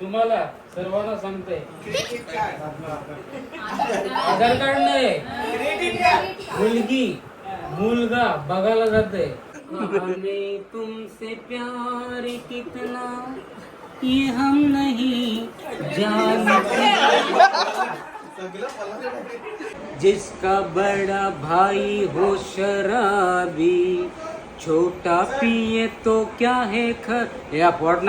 तुम्हाला सर्वांना सांगते. आधार कार्ड नाही. मुलगी, मुलगा बघायला जाते. तुमसे प्यार कितना ये हम नहीं जानते. जिसका बड़ा भाई हो शराबी, छोटा पिए तो क्या है खर या पोट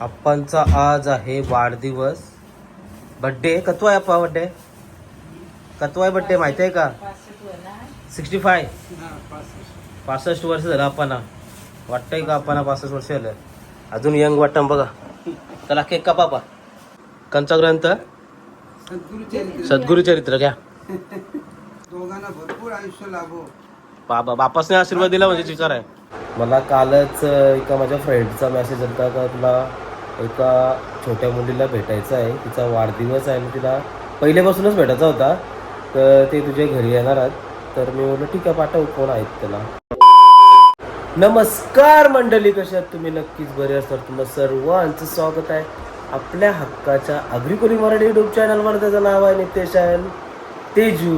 आप्पांचा आज आहे वाढदिवस. बड्डे कतो आहे अप्पा बड्डे कतो आहे बड्डे माहिती आहे का? सिक्स्टी फाय पासष्ट वर्ष झालं आप्पाना वाटतंय का आप्पाना पासष्ट वर्ष झालं? अजून यंग वाटतं बघा. चला केक का पापा? कंचा ग्रंथ? सद्गुरु चरित्र घ्या. दोघांना भरपूर आयुष्य लाभो. बाबा बापासने आशीर्वाद दिला म्हणजे विचार आहे मला कालच एका माझ्या फ्रेंडचा मेसेज होता का तुला? एका छोट्या मुलीला भेटायचं आहे. तिचा वाढदिवस आहे आणि तिला पहिल्यापासूनच भेटायचा होता. तर ते तुझ्या घरी येणार आहेत. तर मी बोललो ठीक आहे पाठव कोण आहेत त्याला. नमस्कार मंडळी कशा तुम्ही? नक्कीच बरे असणार. तुम्हाला सर्वांचं स्वागत आहे. आपल्या हक्काच्या अग्रिकोली मराठी युट्यूब चॅनलवर त्याचं नाव आहे नितेशन तेजू.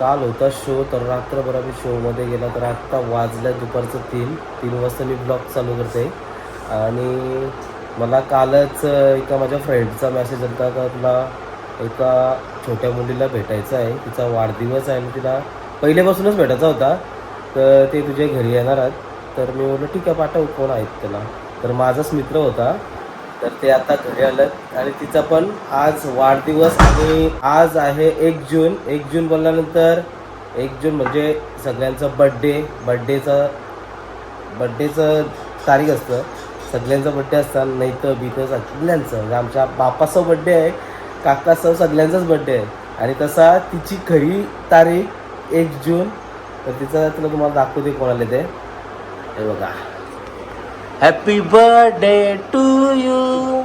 काल होता शो तर रात्रभर आम्ही शोमध्ये गेला तर आत्ता वाजल्या दुपारचं तीन. तीन वाजता मी ब्लॉग चालू करते. आणि मला कालच एका माझ्या फ्रेंडचा मेसेज आला का तुला एका छोट्या मुलीला भेटायचं आहे. तिचा वाढदिवस आहे आणि तिला पहिल्यापासूनच भेटायचा होता. तर ते तुझ्या घरी येणार आहेत. तर मी बोललो ठीक आहे पाठव कोण आहेत त्याला? तर माझाच मित्र होता. तर ते आता घरी आलं आणि तिचा पण आज वाढदिवस आणि आज आहे एक जून. एक जून बोलल्यानंतर एक जून म्हणजे सगळ्यांचा बड्डे बड्डेचा बड्डेचं तारीख असतं. सगळ्यांचा बड्डे असतात नाही तर बीतं सगळ्यांचं. म्हणजे आमच्या बापाचं बड्डे आहे काकासह सगळ्यांचाच बड्डे आहे. आणि तसा तिची खरी तारीख एक जून. तर तिचं तुला तुम्हाला दाखवते कोणाला ते. हे बघा. Happy birthday to you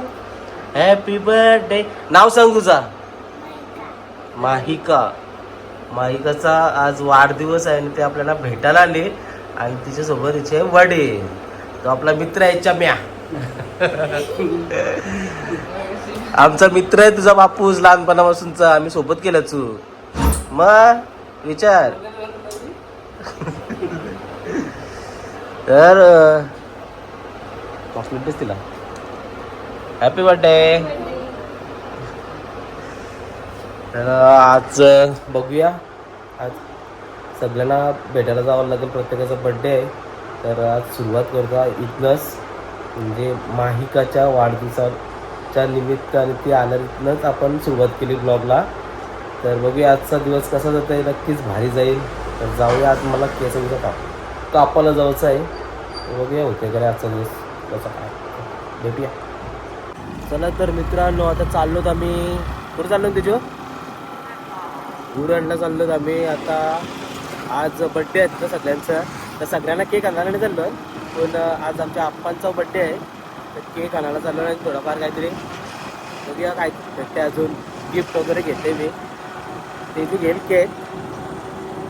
happy birthday नाव सांग तुझा. माहिका. माहिकाचा आज वाढदिवस आहे आणि ते आपल्याला भेटायला आले. आणि तिच्यासोबत तिचे वडील. तो आपला मित्र आहे चम्या. आमचा मित्र आहे तुझा बापूस लहानपणापासूनचा. आम्ही सोबत केलं तू. मग विचार. तर चॉकलेट तिला हॅपी बर्थडे तर आज बघूया. आज सगळ्यांना भेटायला जावं लागेल. प्रत्येकाचा बड्डे आहे. तर आज सुरुवात करतो इथनंच. म्हणजे माहिकाच्या वाढदिवसाच्या निमित्ताने ती आल्यानंच आपण सुरुवात केली ब्लॉगला. तर बघूया आजचा दिवस कसा जात आहे नक्कीच भारी जाईल. तर जाऊया आज मला केसांचा काप. कापाला जायचं आहे. तर बघूया होते का रे आजचा दिवस कसा काय. भेटूया. चला तर मित्रांनो आता चाललोत आम्ही. कुठं चाललो तिच्या उरणला चाललोत आम्ही. आता आज बड्डे आहेत ना सगळ्यांचा. तर सगळ्यांना केक आणायला नाही चाललो पण आज आमच्या आप्पांचा बड्डे आहे. तर केक आणायला चाललो नाही थोडंफार काहीतरी बघूया काय भेटते अजून. गिफ्ट वगैरे घेते मी. ते मी घेईल केक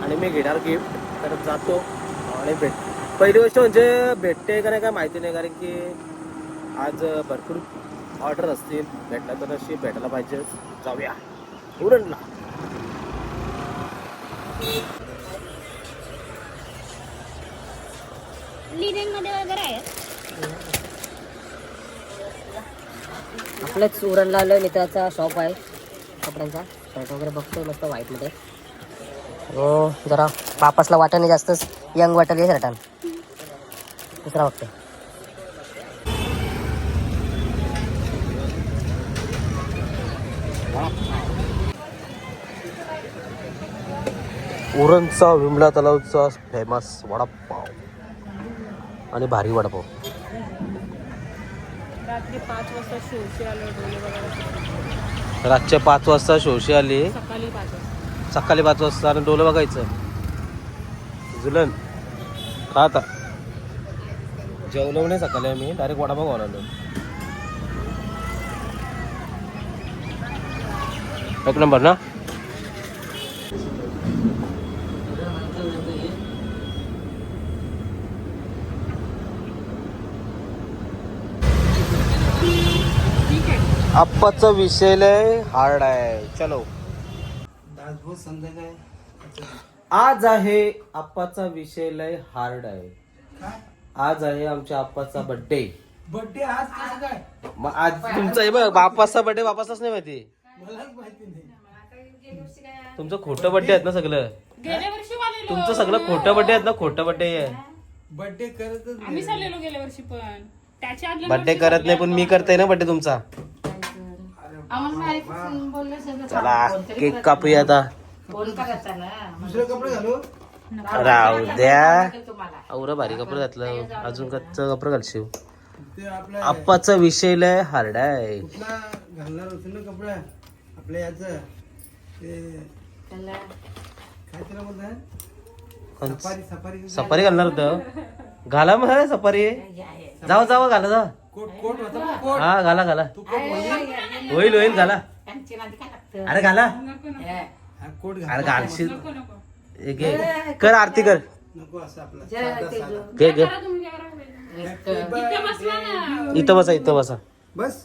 आणि मी घेणार गिफ्ट तर जातो. आणि भेट पहिली गोष्ट म्हणजे भेटते का नाही काय माहिती नाही. कारण की आज भरपूर ऑर्डर असतील. भेटला तर अशी भेटायला पाहिजे. जाऊया. उरणला लिनेन मध्ये वगैरे आहे आपलंच उरणला आलं मित्राचा शॉप आहे. कपड्यांचा. शर्ट वगैरे बघतोय मस्त व्हाईटमध्ये हो जरा बापासला वाटाने जास्तच यंग वाटल शर्टान दुसरा बघतोय उरणचा विमला तलावचा फेमस वडापाव. आणि भारी वडापाव. रात्री पाच वाजता आलो रातच्या पाच वाजता शोशी आली. सकाळी पाच वाजता. सकाळी पाच वाजता आणि डोलं बघायचं. जुलन का आता. जेवलो नाही सकाळी आम्ही डायरेक्ट वडापाव खाऊन आलो. एक नंबर ना? आप्पाचा विषय लय हार्ड आहे. चलो. आज आहे आप्पाचा विषय लय हार्ड आहे. आज आहे आमच्या आप्पाचा बर्थडे बर्थडे आज कसं काय? मग आज तुमचा हे बघ बापाचा बर्थडे बापाचाच नाही माहिती. मलाच माहिती नाही. तुमचं खोटं बर्थडे आहेत ना सगळं? गेल्या वर्षी वालेलो तुमचं सगळं खोटं बर्थडे आहेत ना खोटं बर्थडे आहे. बर्थडे करतच आम्ही चाललेलो गेल्या वर्षी पण. त्याच्या आदल्या बर्थडे वर्षी करत नाही पण मी करते ना बर्थडे तुमचा. चला केक कापूया आता. दुसरे कपडे घालू? राहू द्या. औरा भारी कपडे घातलं. अजून कच्च कपडे घालशील? ते आपल्या आप्पाचा विषय लय हार्ड आहे. घालणार होते ना कपडा? आपल्या याच. ते काय त्याला बोलतात सफारी सफारी सफारी घालणार होतं. घाला मग हा सफारी जाऊ जाऊ घाला जा कोट कोट कोट. हा घाला घाला. कोट? होईल होईल घाला. अरे घाला. हा. कोट घाल. अरे घालशील. नको नको. घे. कर आरती कर. घे घे? इथे बसला ना. इथं बसा इथं बसा. बस.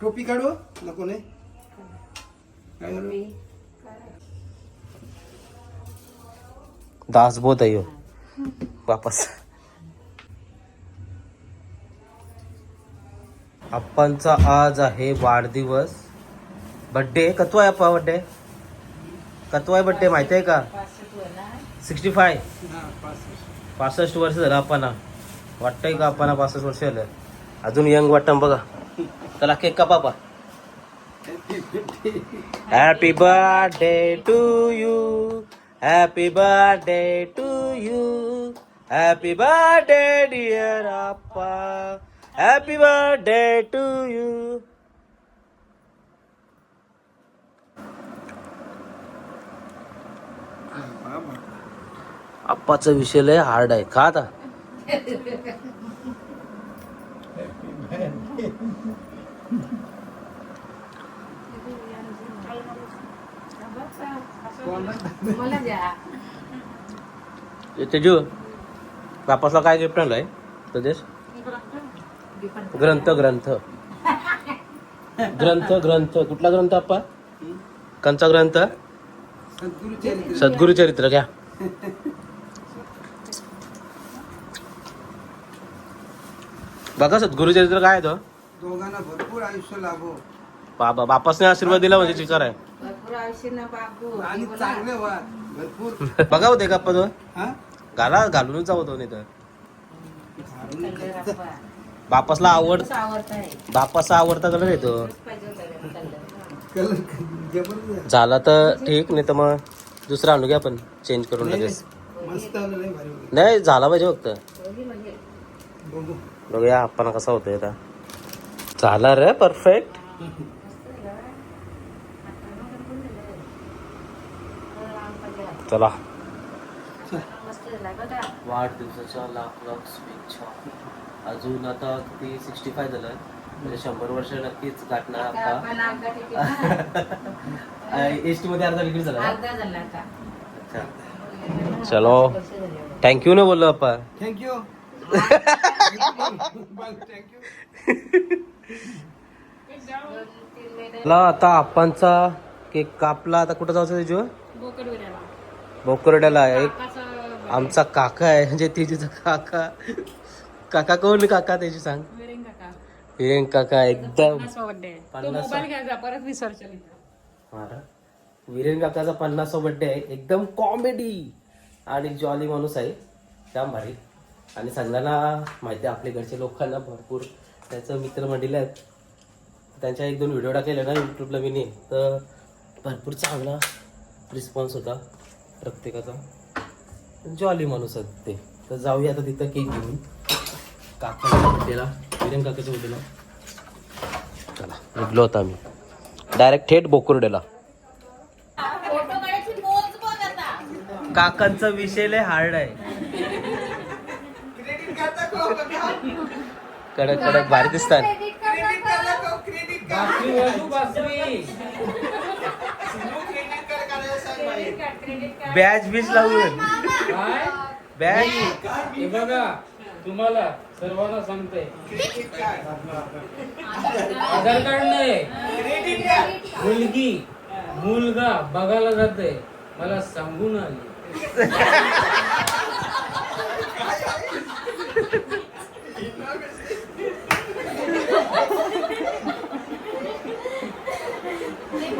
टोपी काढू? नको नाही. काय घालू? दासबोध आहे. वापस. आप्पांचा आज आहे वाढदिवस. बड्डे कतो आहे अप्पा बड्डे कतो आहे बड्डे माहिती आहे का? सिक्स्टी फाय पासष्ट वर्ष झालं आपणा. वाटतंय का आपणा पासष्ट वर्ष झालं? अजून यंग वाटतं बघा. चला केक का पापा? Happy birthday to you happy birthday to you happy birthday dear Appa happy birthday to you आप्पाचा विषय लय हार्ड आहे. का आता. तेजू बापासला काय गिफ्ट आणलंय? तदेश ग्रंथ ग्रंथ. ग्रंथ ग्रंथ. कुठला ग्रंथ आप्पा? कंचा ग्रंथ? सद्गुरु चरित्र सद्गुरु चरित्र घ्या. बघा सद्गुरु चरित्र काय तो? दोघांना भरपूर आयुष्य लाभो बाबा बापासने आशीर्वाद दिला म्हणजे चिकार आहे. आणि चांगले व्हा भरपूर. बघा होते का आप्पा तो? हा? घाला घालूनच जाऊ तो नाही तर. घालून. बापासला आवड बापाचा आवडता कलर येतो. झाला तर ठीक नाही तर मग दुसरा आणू घ्या आपण चेंज करून लगेच. नाही. मस्त आलं नाही भारी वाटलं. नाही झाला पाहिजे फक्त. बघू. बघूया आपण कसा होतोय आता. झाला रे परफेक्ट चला. वाढदिवसाच्या लाख लाख शुभेच्छा. अजून आता किती सिक्स्टी फाय झालं. म्हणजे शंभर वर्ष नक्कीच गाठणार आता एस टी मध्ये अर्धा तिकीट झाला अच्छा. चलो. थँक्यू ना बोललो आपण थँक्यू ला आता आपणचा केक कापला. आता कुठं जायचं त्याच्यावर. बोकरड्याला एक आमचा काका आहे. म्हणजे तेजूचा काका. काका कोण काका त्याची सांग? विरेन काका. काका एकदम. मोबाईल घ्यायचा परत विसर्जन. वीरेन काकाचा पन्नासवा बर्थडे आहे. एकदम कॉमेडी आणि जॉली माणूस आहे. जाम भारी. आणि सगळ्यांना माहिती आहे आपल्या घरच्या लोकांना भरपूर. त्याचं मित्रमंडळी आहेत. त्यांच्या एक दोन व्हिडिओ टाकलेले ना यूट्यूबला मी तर भरपूर चांगला रिस्पॉन्स होता प्रत्येकाचा. जॉली माणूस आहेत ते. तर जाऊया आता तिथं केक घेऊन. काकाच्या बड्डेला वीरेन काकाच्या बड्डेला चला निघलो होता आम्ही. डायरेक्ट थेट बोकुर्डेला. काकांचा विषय लय हार्ड आहे. कडक कडक भारी दिसतात बासरी. बॅच बीच लावून. काय बॅच हे बघा तुम्हाला सर्वांना सांगते आधार कार्ड नाही. मुलगी मुलगा बघायला जाते मला सांगून आली.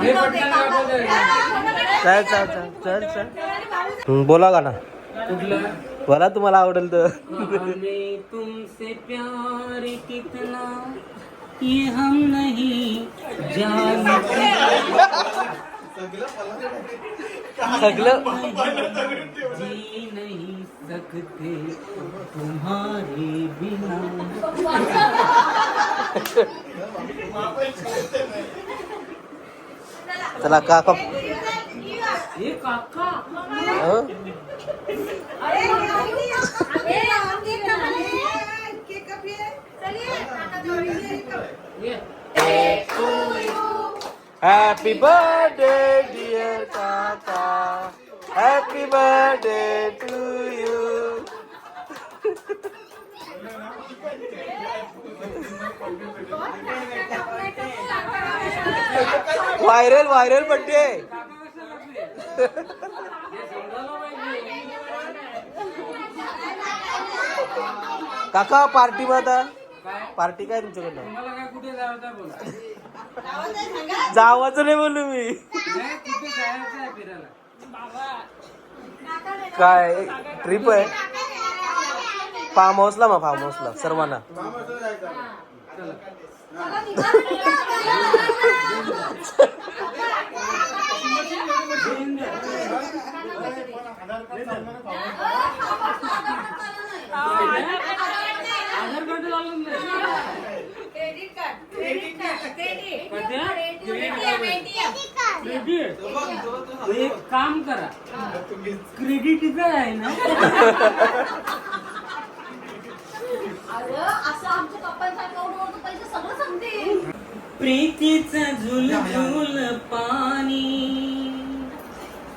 हे. चल चल चल चल बोला का ना कुठलं? बोला तुम्हाला आवडेल तर. तुमसे प्यार कितना ये हम नहीं जानते. सगळं जी नहीं सकते तुम्हारे बिना. चला काका. ये काका. हं? ये हॅपी बर्थडे डिअर काका happy birthday to you viral viral birthday काका पार्टी मग आता? पार्टी काय तुमच्याकडनं? तुम्हाला काय कुठे जायचं बोला. जावाचं नाही बोलू मी. नाही कुठे जायचं आहे फिरायला? काय ट्रिप आहे? फार्म हाऊसला मग फार्म हाऊसला सर्वांना आधार कार्ड झालं नाही कध्या? क्रेडिट. एक काम करा. क्रेडिट काय आहे ना? प्रीतीचं झुलझुल पाणी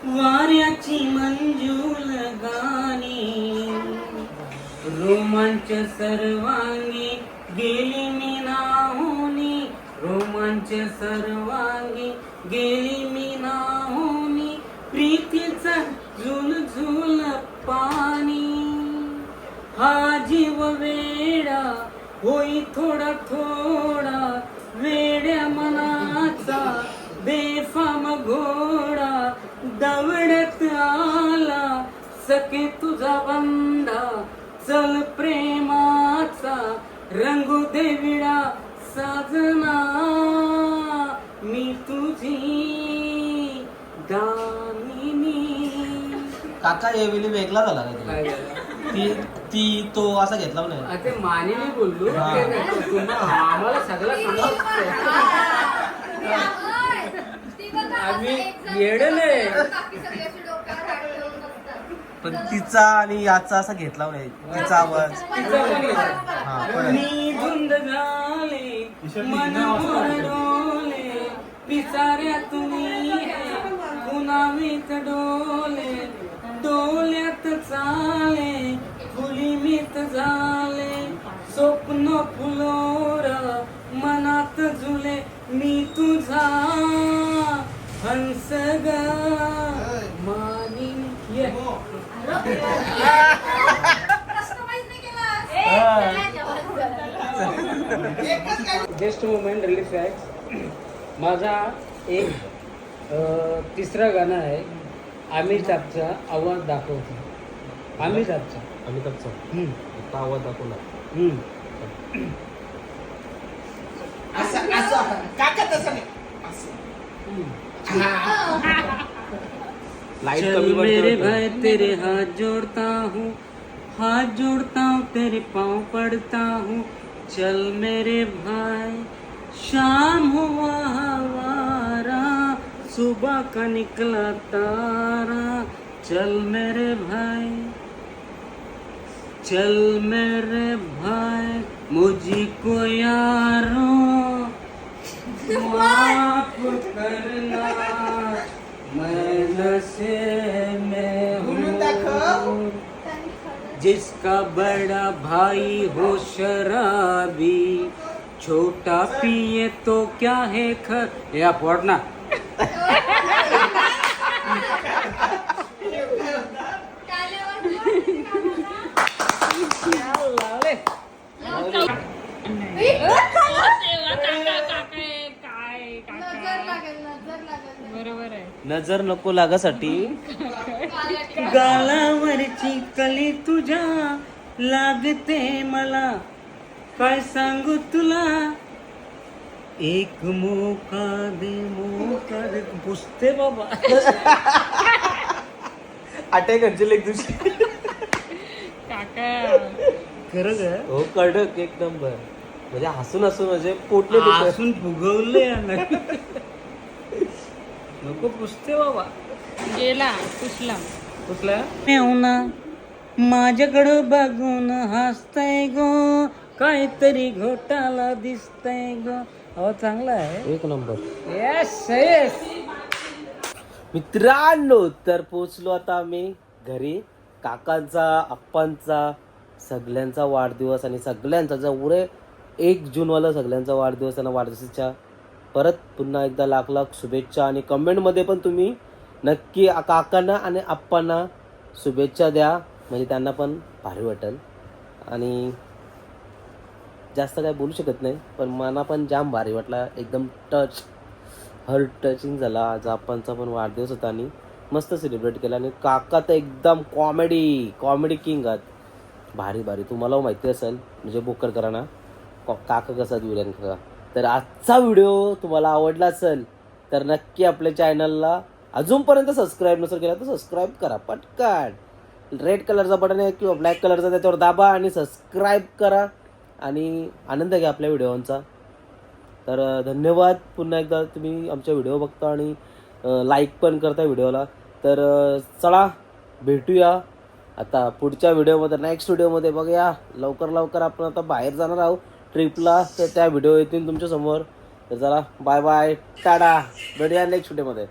वाऱ्याची मंजूल गाणी. रोमांच सर्वांगी गेली मी नाहुनी रोमांच सर्वांगी गेली मी नाहुनी प्रीतीचा झुलझुल पाणी. हा जीव वेडा होई थोडा थोडा वेड्या मनाचा बेफाम घोडा. दवडत आला सखे तुझा बंदा चल प्रेमाचा रंगू देविडा साजना मी तुझी दामिनी काका यावेळी वेगळा झाला काय झालं? ती ती तो असा घेतला नाही आ, ते मानेने बोललो हा. ते नाही. तुम्हा- आम्हाला सगळं समजतंय. आम्ही येडं नाही पण तिचा आणि याचा असा घेतला नाही तिचा आवाज तिचा पण. हा पण मी धुंद झाले मन डोले पिसाऱ्या तुम्ही पुनावीत डोले डोल्यात चाले फुलीमीत झाले. स्वप्न फुलोर मनात झुले मी तुझा हंस ग. मानिनी ये. बेस्ट मुमेंट रिलीफ फॅक्ट माझा एक तिसरा गाणं आहे अमिताभचा आवाज दाखवतो. अमिताभचा अमिताभचा आता आवाज दाखवला. लाइट चल मेरे भाई तेरे हाथ जोड़ता हूँ हाथ जोड़ता हूँ तेरे पाँव पड़ता हूँ। चल मेरे भाई शाम हुआ हवारा सुबह का निकला तारा। चल मेरे भाई चल मेरे भाई मुझको यारो माफ़ करना मैं नशे में हूँ। जिसका बड़ा भाई हो शराबी छोटा पिए तो क्या है खर? या पोट ना नजर नको लागासाठी. गालावरची कली तुझ्या लागते मला. काय सांगू तुला? एक मोका दे मोका दे. पुसते बाबा. अटॅक अंजल एक दिवशी काका. खरं हो कडक एक नंबर. म्हणजे हसून हसून म्हणजे पोटले. असून फुगवले नको पुसते बाबा. गेला कुठला कुठला? मेवना माझ्याकडं बघून हसतय गो. काहीतरी घोटाला दिसतय ग. अहो चांगला आहे. एक नंबर. येस येस मित्रांनो तर पोचलो आता आम्ही घरी. काकांचा आप्पांचा सगळ्यांचा वाढदिवस आणि सगळ्यांचा जेवढे एक जूनवाला सगळ्यांचा वाढदिवस आणि वाढदिवसाच्या परत पुन्हा एकदा लाख लाख शुभेच्छा. आणि कमेंटमध्ये पण तुम्ही नक्की काकांना आणि आप्पांना शुभेच्छा द्या. म्हणजे त्यांना पण भारी वाटेल. आणि जास्त काय बोलू शकत नाही पण मला पण जाम भारी वाटला. एकदम टच हर्ट टचिंग झाला. आज आप्पांचा पण वाढदिवस होता आणि मस्त सेलिब्रेट केला. आणि काका तर एकदम कॉमेडी कॉमेडी किंग आहात. भारी भारी. तुम्हाला माहिती असेल म्हणजे बोकर करा ना काका कसा विलन काका तर आजचा व्हिडिओ तुम्हाला आवडला असेल तर नक्की आपल्या चॅनलला अजूनपर्यंत सबस्क्राईब नसेल केला तर सबस्क्राईब करा पटकन. रेड कलरचा बटन आहे किंवा ब्लॅक कलरचा त्याच्यावर दाबा आणि सबस्क्राईब करा. आणि आनंद घ्या आपल्या व्हिडिओंचा तर धन्यवाद. पुन्हा एकदा तुम्ही आमच्या व्हिडिओ बघता आणि लाईक पण करता व्हिडिओला तर चला भेटूया. आता पुढच्या व्हिडिओमध्ये नेक्स्ट व्हिडिओमध्ये बघूया. लवकर लवकर आपण आता बाहेर जाणार आहोत. ट्रिपला तर त्या व्हिडिओ येतील तुमच्यासमोर तर चला बाय बाय टाटा भेटूया नेक्स्ट व्हिडिओमध्ये